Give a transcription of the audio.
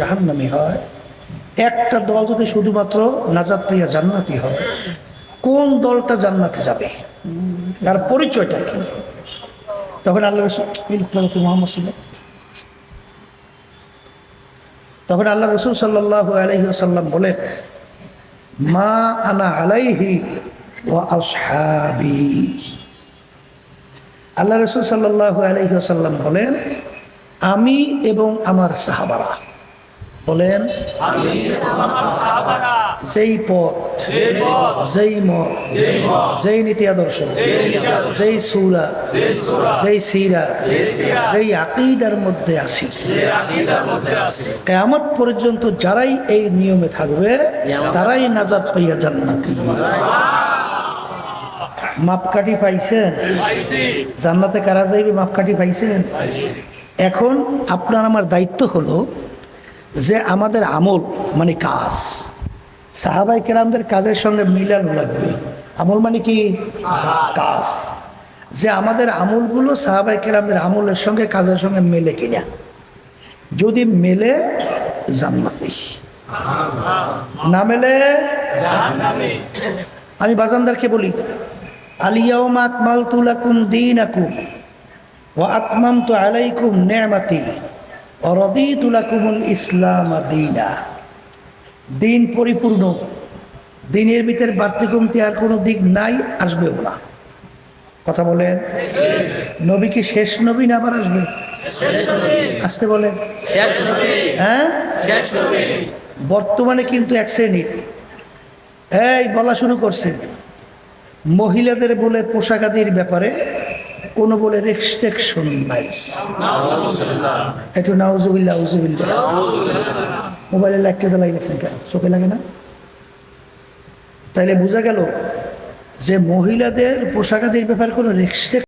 জাহান্নামি হয়। একটা দল যদি শুধুমাত্র নাজাদ পাইয়া জান্নাতি হয়, কোন দলটা জান্নাতে যাবে? তার পরিচয়টা কি? তখন আল্লাহ মোহাম্মদ তখন আল্লাহ রসুল সাল্লাহ বলেন, মা আনা আলাইহি ও আসহাবি। আল্লাহ রসুল সাল্লাহ আলহিহাসাল্লাম বলেন, আমি এবং আমার সাহাবারা। বলেন, যেই পথ, যেই মত, যেই নীতি আদর্শ, যেই সুরা, যেই সিরা, যেই আকিদার মধ্যে আছি। কেয়ামত পর্যন্ত যারাই এই নিয়মে থাকবে, তারাই নাজাদ পাইয়া জান্নাতি। মাপকাঠি পাইছেন? জান্নাতে কারা যাইবে মাপকাঠি পাইছেন? এখন আপনার আমার দায়িত্ব হলো যে আমাদের আমল মানে কাজ। সাহাবাই কেরামদের কাজের সঙ্গে মিলানো লাগবে। আমল মানে কি? কাজ। যে আমাদের আমলগুলো সাহাবাই কেরামদের আমলের সঙ্গে, কাজের সঙ্গে মেলে কিনা। যদি মেলে, জান্নাতি। না মেলে আমি বাজানদারকে বলি আলিয়াউম আকমাল তুলাকুম দিন আকুম ও আকমাম তো আলাইকুম নেমাতি। অরদি তুলাকুমুল ইসলাম দিনা। দিন পরিপূর্ণ। দিনের ভিতরে বাড়তি কমতি আর কোনো দিক নাই, আসবেও না। কথা বলেন। নবী কি শেষ নবী না আবার আসবে? আসতে বলেন। হ্যাঁ? বর্তমানে কিন্তু এক শ্রেণির এই বলা শুরু করছে। মহিলাদের বলে পোশাকাদির ব্যাপারে কোনো বলে রেস্ট্রিকশন নাই। একটু নাউজুবিল্লা উজুবিল্লা মোবাইলে লাগতে তো লাগে কেন? চোখে লাগে না? তাইলে বোঝা গেল যে মহিলাদের পোশাকাদির ব্যাপার কোনো রেস্ট্রিক